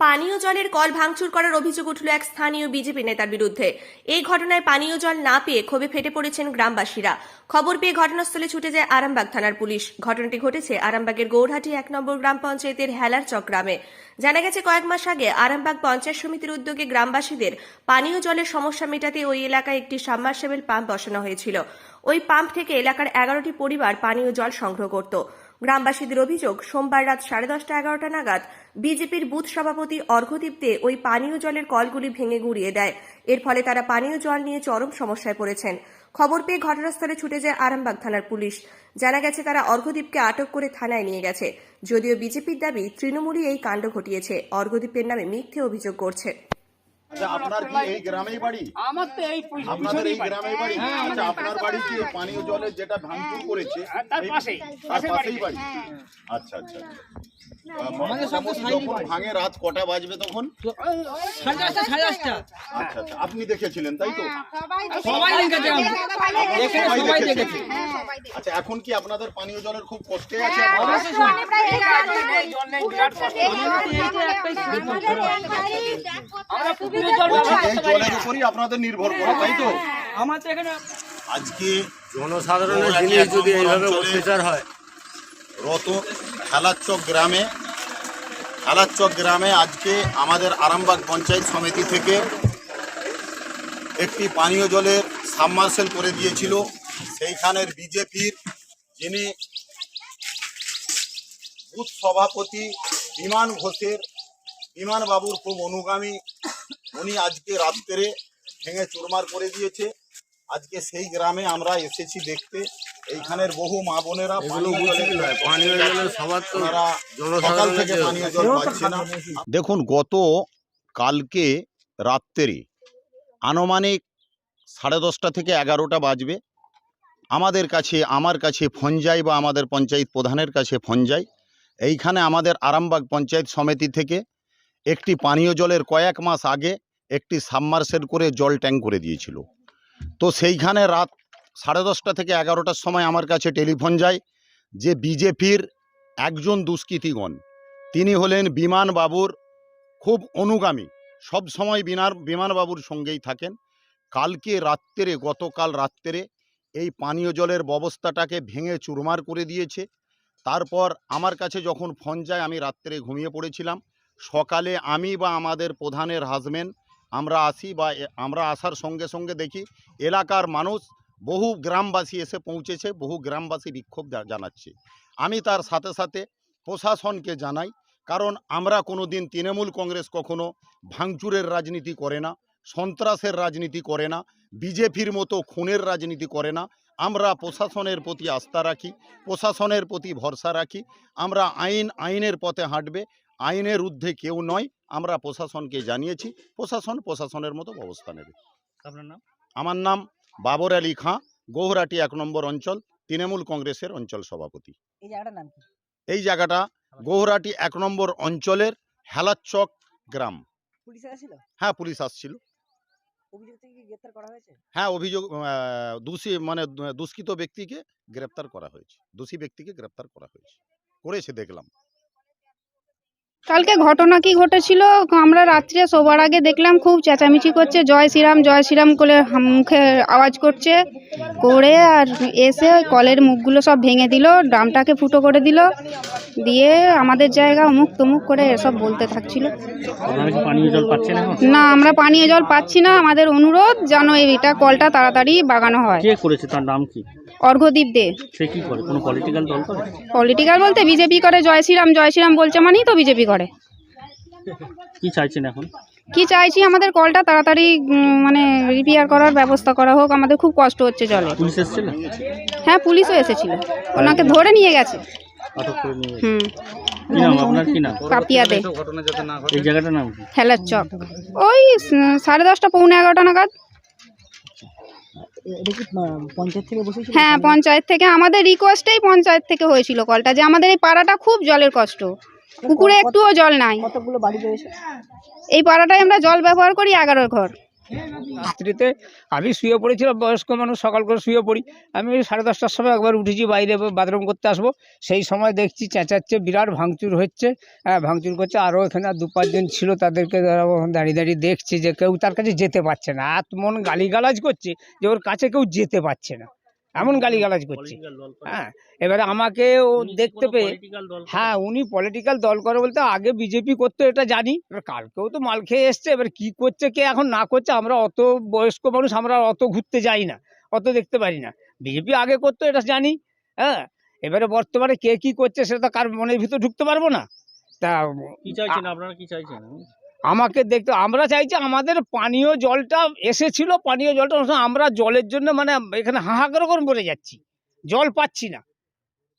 পানীয় জলের কল ভাঙচুর করার অভিযোগ উঠল এক স্থানীয় বিজেপি নেতার বিরুদ্ধে। এই ঘটনায় পানীয় জল না পেয়ে ক্ষোভে ফেটে পড়েছেন গ্রামবাসীরা। খবর পেয়ে ঘটনাস্থলে ছুটে যায় আরামবাগ থানার পুলিশ। ঘটনাটি ঘটেছে আরামবাগের গৌরহাটি এক নম্বর গ্রাম পঞ্চায়েতের হেলার চক গ্রামে। জানা গেছে, কয়েক মাস আগে আরামবাগ পঞ্চায়েত সমিতির উদ্যোগে গ্রামবাসীদের পানীয় জলের সমস্যা মেটাতে ওই এলাকায় একটি সাবমার্সেবল পাম্প বসানো হয়েছিল। ওই পাম্প থেকে এলাকার এগারোটি পরিবার পানীয় জল সংগ্রহ করত। গ্রামবাসীদের অভিযোগ, সোমবার রাত সাড়ে দশটা এগারোটা নাগাদ বিজেপির বুথ সভাপতি অর্ঘ্যদীপ দে ওই পানীয় জলের কলগুলি ভেঙে গুড়িয়ে দেয়। এর ফলে তারা পানীয় জল নিয়ে চরম সমস্যায় পড়েছেন। খবর পেয়ে ঘটনাস্থলে ছুটে যায় আরামবাগ থানার পুলিশ। জানা গেছে, তারা অর্ঘ্যদীপকে আটক করে থানায় নিয়ে গেছে। যদিও বিজেপির দাবি, তৃণমূলই এই কাণ্ড ঘটিয়েছে। অর্ঘ্যদীপের নামে মিথ্যে অভিযোগ করছে। আচ্ছা আপনার কি এই গ্রামেই বাড়ি? আমার তো এই আপনাদের এই গ্রামেই বাড়ি। হ্যাঁ, আচ্ছা আপনার বাড়ি কি পানীয় জলের যেটা ভাঙচুর করেছে? হ্যাঁ, তার পাশেই, পাশেই বাড়ি। বাড়ি? আচ্ছা আচ্ছা আচ্ছা। ভাঙে রাত কটা বাজবে তখন? আচ্ছা আচ্ছা আপনি দেখেছিলেন তাই তো? সবাই দেখেছে। এখানে সবাই সবাই দেখেছে। দেখেছে। আচ্ছা এখন কি আপনাদের পানীয় জলের খুব কষ্টে আছে বলছি ব্যবহার এই জলের উপরই আপনাদের নির্ভর করে তাই তো? আমার তো এখানে আজকে জনসাধারণের জিনিস যদি এইভাবে অত্যাচার হয় রত খেলাচক গ্রামে খেলাচক গ্রামে আজকে আমাদের আরামবাগ পঞ্চায়েত সমিতি থেকে একটি পানীয় জলের সাবমার্সেল করে দিয়েছিল। সেইখানের বিজেপির যিনি বুথ সভাপতি বিমান ঘোষের বিমান বাবুর খুব অনুগামী, উনি আজকে রাত্রে ভেঙে চুরমার করে দিয়েছে। আজকে সেই গ্রামে আমরা এসেছি দেখতে। এইখানের বহু মা বোনেরা সকাল থেকে পানীয় জল পাচ্ছে না। দেখুন গত কালকে রাত্রে আনুমানিক সাড়ে দশটা থেকে এগারোটা বাজবে। আমাদের কাছে আমার কাছে ফোন যায় বা আমাদের পঞ্চায়েত প্রধানের কাছে ফোন যায়। এইখানে আমাদের আরামবাগ পঞ্চায়েত সমিতি থেকে একটি পানীয় জলের কয়েক মাস আগে একটি সাবমার্সেল করে জল ট্যাঙ্ক করে দিয়েছিল। তো সেইখানে রাত সাড়ে দশটা থেকে এগারোটার সময় আমার কাছে টেলিফোন যায় যে বিজেপির একজন দুষ্কৃতীগণ। তিনি হলেন বিমান বাবুর খুব অনুগামী, সব সময় বিনার বিমানবাবুর সঙ্গেই থাকেন। কালকে রাত্রে, গতকাল রাত্রে এই পানীয় জলের ব্যবস্থাটাকে ভেঙে চুরমার করে দিয়েছে। তারপর আমার কাছে যখন ফোন যায়, আমি রাত্রে ঘুমিয়ে পড়েছিলাম। সকালে আমি বা আমাদের প্রধানের হাজবেন্ড আমরা আসি বা আমরা আসার সঙ্গে সঙ্গে দেখি এলাকার মানুষ বহু গ্রামবাসী এসে পৌঁছেছে, বহু গ্রামবাসী বিক্ষোভ জানাচ্ছে। আমি তার সাথে সাথে প্রশাসনকে জানাই, কারণ আমরা কোনো দিন তৃণমূল কংগ্রেস কখনো ভাঙচুরের রাজনীতি করে না, সন্ত্রাসের রাজনীতি করে না, বিজেপির মতো খুনের রাজনীতি করে না। আমরা প্রশাসনের প্রতি আস্থা রাখি, প্রশাসনের প্রতি ভরসা রাখি। আমরা আইন, আইনের পথে হাঁটবে, আইনের ঊর্ধ্বে কেউ নয়। আমরা প্রশাসনকে জানিয়েছি, প্রশাসন প্রশাসনের মতো ব্যবস্থা নেবে। আপনার নাম? আমার নাম বাবর আলী খাঁ গৌহাটি এক নম্বর অঞ্চল তৃণমূল কংগ্রেসের অঞ্চল সভাপতি। এই জায়গাটার নাম কি? এই জায়গাটা গৌহাটি এক নম্বর অঞ্চলের হেলাচক গ্রাম। পুলিশ হ্যাঁ পুলিশ আসছিল। হ্যাঁ অভিযোগ দোষী মানে দুষ্কৃত ব্যক্তিকে গ্রেপ্তার করা হয়েছে। দোষী ব্যক্তিকে গ্রেপ্তার করা হয়েছে। করেছে দেখলাম। কালকে ঘটনা কি ঘটেছিল? আমরা রাত্রে শোবার আগে দেখলাম খুব চেঁচামেচি করছে, জয় শ্রীরাম জয় শ্রীরাম করে মুখে আওয়াজ করছে। করে আর এসে কলের মুখগুলো সব ভেঙে দিল, ড্রামটাকে ফুটো করে দিল। দিয়ে আমাদের জায়গা অমুক তমুক করে এসব বলতে থাকছিল। না আমরা পানীয় জল পাচ্ছি না। আমাদের অনুরোধ যেন এইটা কলটা তাড়াতাড়ি বাগানো হয়। কে করেছে? তার নাম কি? অর্ঘ্যদীপ দে। সে কি করে? কোনো পলিটিক্যাল দল করে? পলিটিক্যাল বলতে বিজেপি করে জয় শ্রীরাম জয় শ্রীরাম বলছে মানেই তো বিজেপি করে। কি চাইছেন এখন? কি চাইছি আমাদের কলটা তাড়াতাড়ি মানে রিপেয়ার করার ব্যবস্থা করা হোক। আমাদের খুব কষ্ট হচ্ছে জলে পুলিশ এসেছিল? হ্যাঁ পুলিশও এসেছিল। ওনাকে ধরে নিয়ে গেছে। আটক করে নিয়ে গেছে। হুম। কি নাম আপনার? কি নাম? কাপিয়া দে। এই জায়গাটার নাম কি? হেলার চক। ওই সাড়ে দশটা পৌনে এগারোটা নাগাদ। হ্যাঁ পঞ্চায়েত থেকে। আমাদের রিকোয়েস্টেই পঞ্চায়েত থেকে হয়েছিল কলটা যে আমাদের এই পাড়াটা খুব জলের কষ্ট। পুকুরে একটুও জল নাই। কতগুলো বাড়ি রয়েছে? এই পাড়াটায় আমরা জল ব্যবহার করি এগারো ঘর। রাত্রিতে আমি শুয়ে পড়েছিলাম, বয়স্ক মানুষ, সকাল করে শুয়ে পড়ি। আমি ওই সাড়ে দশটার সময় একবার উঠেছি, বাইরে বাথরুম করতে আসব। সেই সময় দেখছি চেঁচাচ্ছে, বিরাট ভাঙচুর হচ্ছে। হ্যাঁ ভাঙচুর করছে। আরও এখানে দু পাঁচজন ছিল, তাদেরকে দাঁড়িয়ে দাঁড়িয়ে দেখছে যে কেউ তার কাছে যেতে পারছে না। এত মন গালিগালাজ করছে যে ওর কাছে কেউ যেতে পারছে না। এমন গালিগালাজ করছে। হ্যাঁ এবারে আমাকে ও দেখতে পেয়ে? হ্যাঁ উনি পলিটিক্যাল দল করে বলতে আগে বিজেপি করতো এটা জানি। এবার কালকেও তো মাল খেয়ে এসছে এবার কি করছে কে এখন না করছে আমরা অত বয়স্ক মানুষ আমরা অত ঘুরতে যাই না অত দেখতে পারি না। বিজেপি আগে করতো এটা জানি। হ্যাঁ এবারে বর্তমানে কে কি করছে সেটা তো কার মনের ভিতর ঢুকতে পারব না। তা কি চাইছেন? আপনারা কি চাইছেন? আমাকে দেখতে আমরা চাইছি আমাদের পানীয় জলটা এসেছিল পানীয় জলটা আমরা জলের জন্য মানে এখানে হাহাকার করে মরে যাচ্ছি। জল পাচ্ছি না।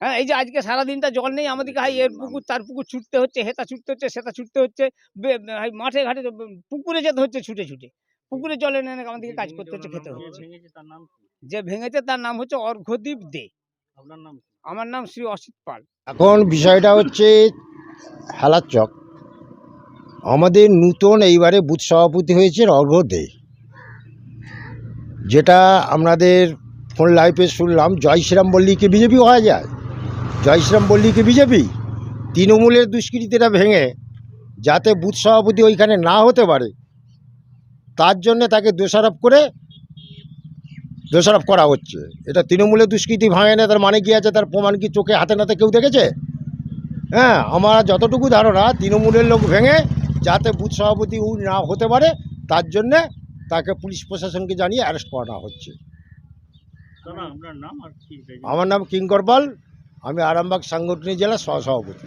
হ্যাঁ এই যে আজকে সারাদিনটা জল নেই আমাদেরকে হাই এর পুকুর তার পুকুর ছুটতে হচ্ছে হেতা ছুটতে হচ্ছে সেটা ছুটতে হচ্ছে মাঠে ঘাটে পুকুরে যেতে হচ্ছে ছুটে ছুটে। পুকুরে জল এনে এনে আমাদেরকে কাজ করতে হচ্ছে খেতে হচ্ছে। ভেঙেছে তার নাম কি? যে ভেঙেছে তার নাম হচ্ছে অর্ঘ্যদীপ দে। আপনার নাম কি? আমার নাম শ্রী অসিত পাল। এখন বিষয়টা হচ্ছে হেলার চক আমাদের নূতন এইবারে বুথ সভাপতি হয়েছে অর্ঘ্য দে। যেটা আমাদের ফোন লাইফে শুনলাম, জয় শ্রীরাম বললেই কি বিজেপি হওয়া যায়? জয় শ্রীরাম বললেই কি বিজেপি? তৃণমূলের দুষ্কৃতিটা ভেঙে, যাতে বুথ সভাপতি ওইখানে না হতে পারে, তার জন্য তাকে দোষারোপ করে দোষারোপ করা হচ্ছে। এটা তৃণমূলের দুষ্কৃতি ভাঙে না, তার মানে কি আছে? তার প্রমাণ কি চোখে, হাতে নাতে কেউ দেখেছে? হ্যাঁ আমার যতটুকু ধারণা, তৃণমূলের লোক ভেঙে যাতে বুথ সভাপতি উ না হতে পারে তার জন্যে তাকে পুলিশ প্রশাসনকে জানিয়ে অ্যারেস্ট করানো হচ্ছে? আমার নাম কিঙ্কর পাল আমি আরামবাগ সাংগঠনিক জেলার সহসভাপতি